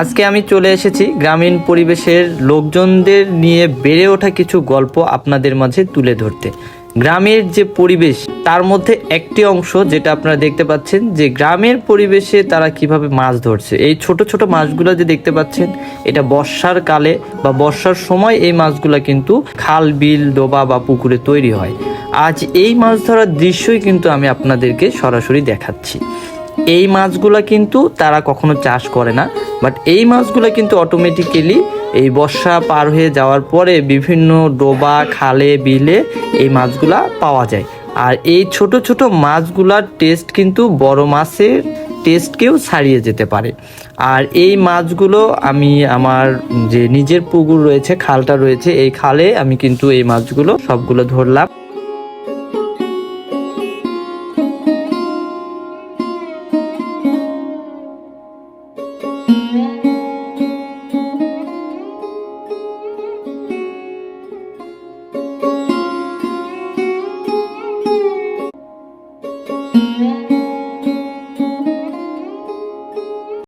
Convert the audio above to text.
আজকে আমি চলে এসেছি গ্রামীণ পরিবেশের লোকজনদের নিয়ে বেড়ে ওঠা কিছু গল্প আপনাদের মাঝে তুলে ধরতে। গ্রামের যে পরিবেশ, তার মধ্যে একটি অংশ যেটা আপনারা দেখতে পাচ্ছেন যে গ্রামের পরিবেশে তারা কীভাবে মাছ ধরছে। এই ছোট ছোট মাছগুলো যে দেখতে পাচ্ছেন, এটা বর্ষার কালে বা বর্ষার সময় এই মাছগুলো কিন্তু খাল, বিল, ডোবা বা পুকুরে তৈরি হয়। আজ এই মাছ ধরার দৃশ্যই কিন্তু আমি আপনাদেরকে সরাসরি দেখাচ্ছি। এই মাছগুলো কিন্তু তারা কখনো চাষ করে না বাট এই মাছগুলো কিন্তু অটোমেটিক্যালি এই বর্ষা পার হয়ে যাওয়ার পরে বিভিন্ন ডোবা, খালে, বিলে এই মাছগুলা পাওয়া যায়। আর এই ছোট ছোট মাছগুলার টেস্ট কিন্তু বড় মাছের টেস্টকেও ছাড়িয়ে যেতে পারে। আর এই মাছগুলো আমি আমার যে নিজের পুকুর রয়েছে, খালটা রয়েছে, এই খালে আমি কিন্তু এই মাছগুলো সবগুলো ধরলাম। Música